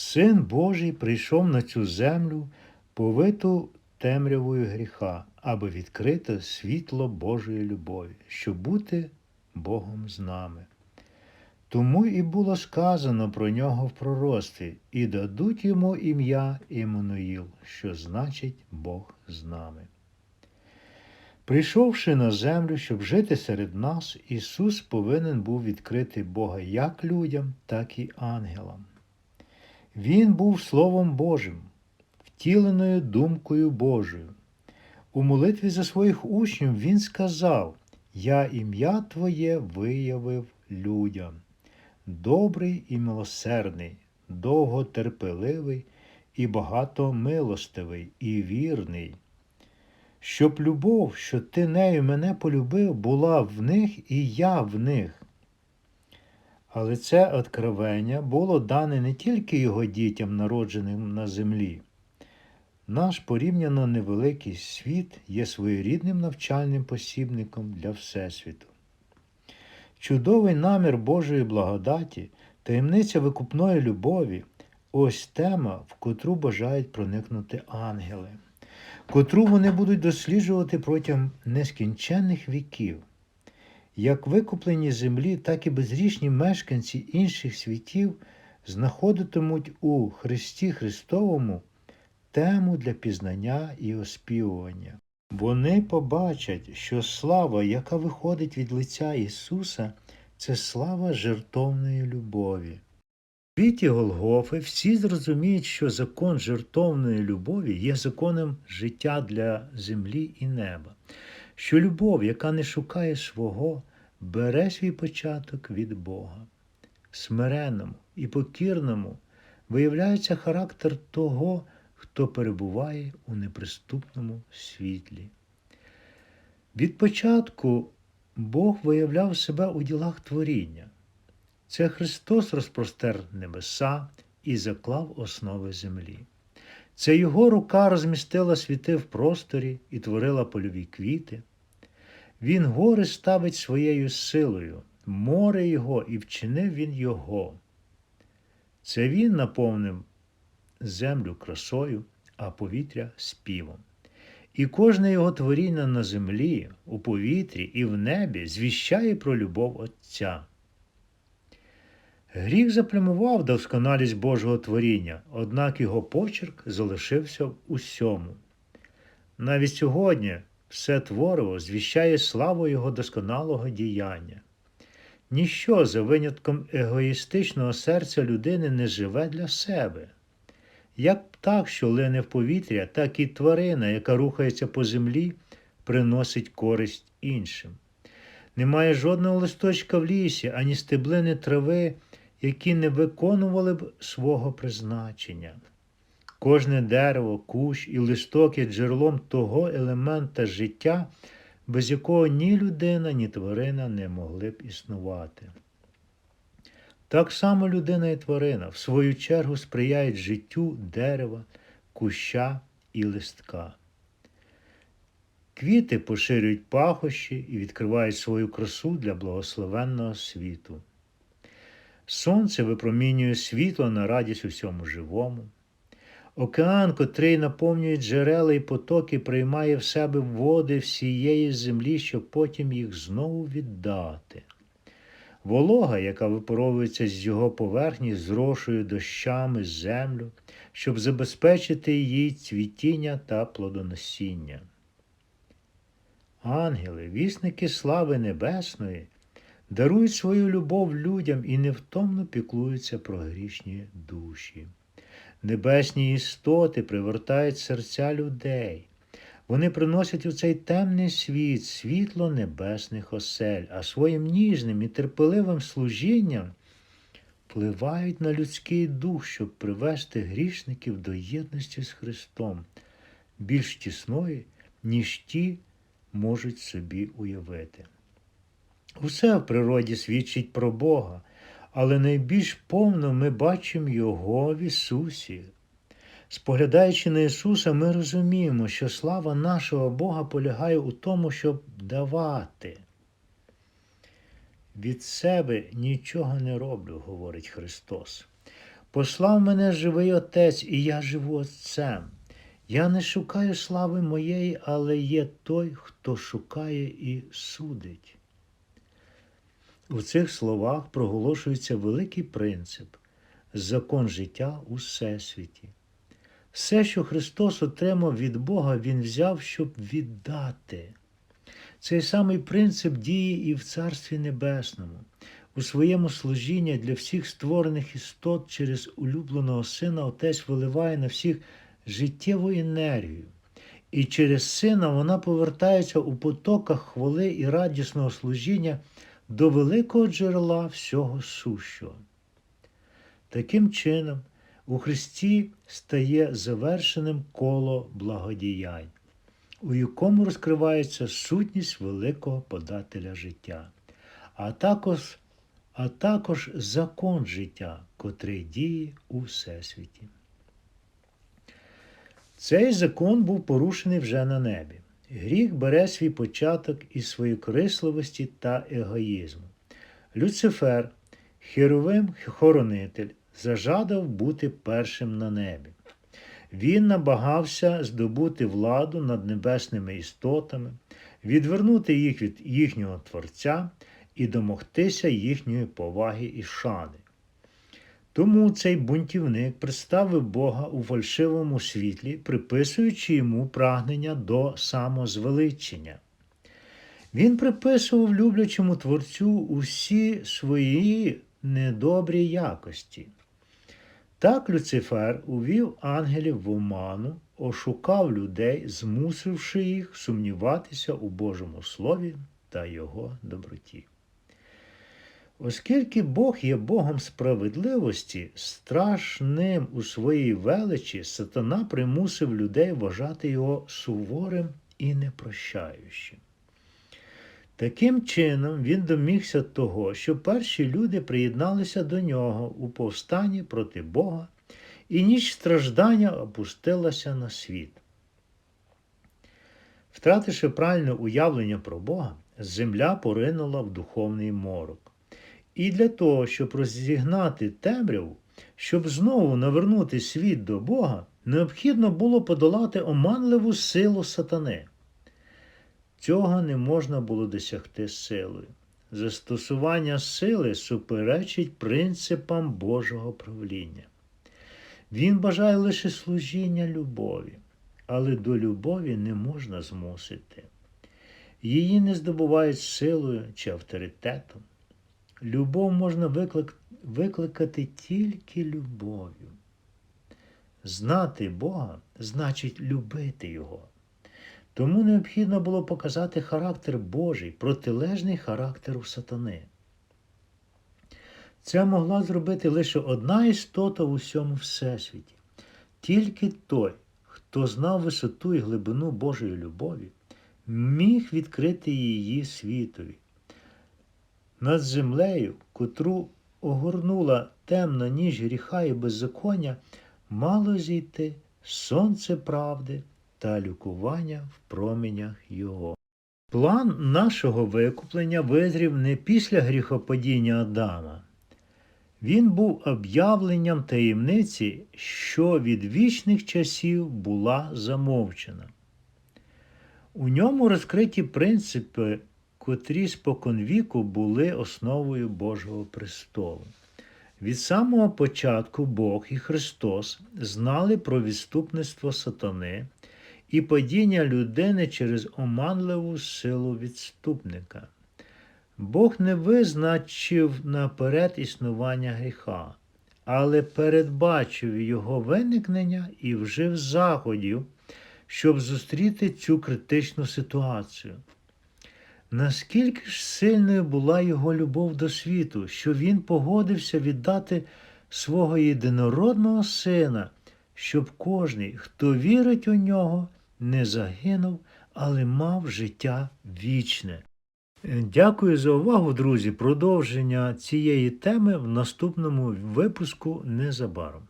Син Божий прийшов на цю землю, повиту темрявою гріха, аби відкрити світло Божої любові, щоб бути Богом з нами. Тому і було сказано про нього в пророцтві, і дадуть йому ім'я Іммануїл, що значить Бог з нами. Прийшовши на землю, щоб жити серед нас, Ісус повинен був відкрити Бога як людям, так і ангелам. Він був Словом Божим, втіленою думкою Божою. У молитві за своїх учнів Він сказав: Я ім'я Твоє виявив людям, добрий і милосердний, довготерпеливий і багатомилостивий, і вірний. Щоб любов, що ти нею мене полюбив, була в них і я в них. Але це откровення було дане не тільки його дітям, народженим на землі. Наш порівняно невеликий світ є своєрідним навчальним посібником для Всесвіту. Чудовий намір Божої благодаті, таємниця викупної любові ось тема, в котру бажають проникнути ангели, котру вони будуть досліджувати протягом нескінченних віків. Як викуплені землі, так і безрічні мешканці інших світів знаходитимуть у Христі Христовому тему для пізнання і оспівування. Вони побачать, що слава, яка виходить від лиця Ісуса, це слава жертовної любові. В Голгофи всі зрозуміють, що закон жертовної любові є законом життя для землі і неба, що любов, яка не шукає свого, бере свій початок від Бога. Смиренному і покірному виявляється характер того, хто перебуває у неприступному світлі. Від початку Бог виявляв себе у ділах творіння. Це Христос розпростер небеса і заклав основи землі. Це Його рука розмістила світи в просторі і творила польові квіти. Він гори ставить своєю силою, море Його і вчинив Він Його. Це Він наповнив землю красою, а повітря співом. І кожне його творіння на землі, у повітрі і в небі звіщає про любов Отця. Гріх заплямував досконалість Божого творіння, однак його почерк залишився в усьому. Навіть сьогодні все твориво звіщає славу його досконалого діяння. Ніщо за винятком егоїстичного серця людини не живе для себе. Як птах, що лине в повітря, так і тварина, яка рухається по землі, приносить користь іншим. Немає жодного листочка в лісі, ані стеблини трави, які не виконували б свого призначення. Кожне дерево, кущ і листок є джерелом того елемента життя, без якого ні людина, ні тварина не могли б існувати. Так само людина і тварина в свою чергу сприяють життю дерева, куща і листка. Квіти поширюють пахощі і відкривають свою красу для благословенного світу. Сонце випромінює світло на радість усьому живому. Океан, котрий наповнює джерела і потоки, приймає в себе води всієї землі, щоб потім їх знову віддати. Волога, яка випаровується з його поверхні, зрошує дощами землю, щоб забезпечити її цвітіння та плодоносіння. Ангели, вісники слави небесної, дарують свою любов людям і невтомно піклуються про грішні душі. Небесні істоти привертають серця людей. Вони приносять у цей темний світ світло небесних осель, а своїм ніжним і терпеливим служінням впливають на людський дух, щоб привести грішників до єдності з Христом, більш тісної, ніж ті можуть собі уявити. Усе в природі свідчить про Бога, але найбільш повно ми бачимо Його в Ісусі. Споглядаючи на Ісуса, ми розуміємо, що слава нашого Бога полягає у тому, щоб давати. Від себе нічого не роблю, говорить Христос. Послав мене живий Отець, і я живу Отцем. Я не шукаю слави моєї, але є той, хто шукає і судить. У цих словах проголошується великий принцип закон життя у Всесвіті. Все, що Христос отримав від Бога, Він взяв, щоб віддати. Цей самий принцип діє і в Царстві Небесному. У своєму служінні для всіх створених істот через улюбленого Сина Отець виливає на всіх життєву енергію. І через сина вона повертається у потоках хвали і радісного служіння до великого джерела всього сущого. Таким чином, у Христі стає завершеним коло благодіянь, у якому розкривається сутність великого подателя життя, а також, а також закон життя, котрий діє у Всесвіті. Цей закон був порушений вже на небі. Гріх бере свій початок із своєї корисливості та егоїзму. Люцифер, херовим хоронитель, зажадав бути першим на небі. Він намагався здобути владу над небесними істотами, відвернути їх від їхнього Творця і домогтися їхньої поваги і шани. Тому цей бунтівник представив Бога у фальшивому світлі, приписуючи йому прагнення до самозвеличення. Він приписував люблячому Творцю усі свої недобрі якості. Так Люцифер увів ангелів в оману, ошукав людей, змусивши їх сумніватися у Божому Слові та Його доброті. Оскільки Бог є Богом справедливості, страшним у своїй величі, сатана примусив людей вважати його суворим і непрощаючим. Таким чином, він домігся того, що перші люди приєдналися до нього у повстанні проти Бога, і ніч страждання опустилася на світ. Втративши правильне уявлення про Бога, земля поринула в духовний морок. І для того, щоб розігнати темряву, щоб знову навернути світ до Бога, необхідно було подолати оманливу силу сатани. Цього не можна було досягти силою. Застосування сили суперечить принципам Божого правління. Він бажає лише служіння любові, але до любові не можна змусити. Її не здобувають силою чи авторитетом. Любов можна виклик... викликати тільки любов'ю. Знати Бога значить любити Його. Тому необхідно було показати характер Божий, протилежний характеру сатани. Це могла зробити лише одна істота в усьому всесвіті. Тільки той, хто знав висоту і глибину Божої любові, міг відкрити її світові. Над землею, котру огорнула темна ніж гріха і беззаконня, мало зійти сонце правди та лікування в променях Його. План нашого викуплення визрів не після гріхопадіння Адама. Він був об'явленням таємниці, що від вічних часів була замовчена. У ньому розкриті принципи, котрі споконвіку були основою Божого престолу. Від самого початку Бог і Христос знали про відступництво сатани і падіння людини через оманливу силу відступника. Бог не визначив наперед існування гріха, але передбачив його виникнення і вжив заходів, щоб зустріти цю критичну ситуацію. Наскільки ж сильною була його любов до світу, що він погодився віддати свого єдинородного сина, щоб кожний, хто вірить у нього, не загинув, але мав життя вічне. Дякую за увагу, друзі. Продовження цієї теми в наступному випуску незабаром.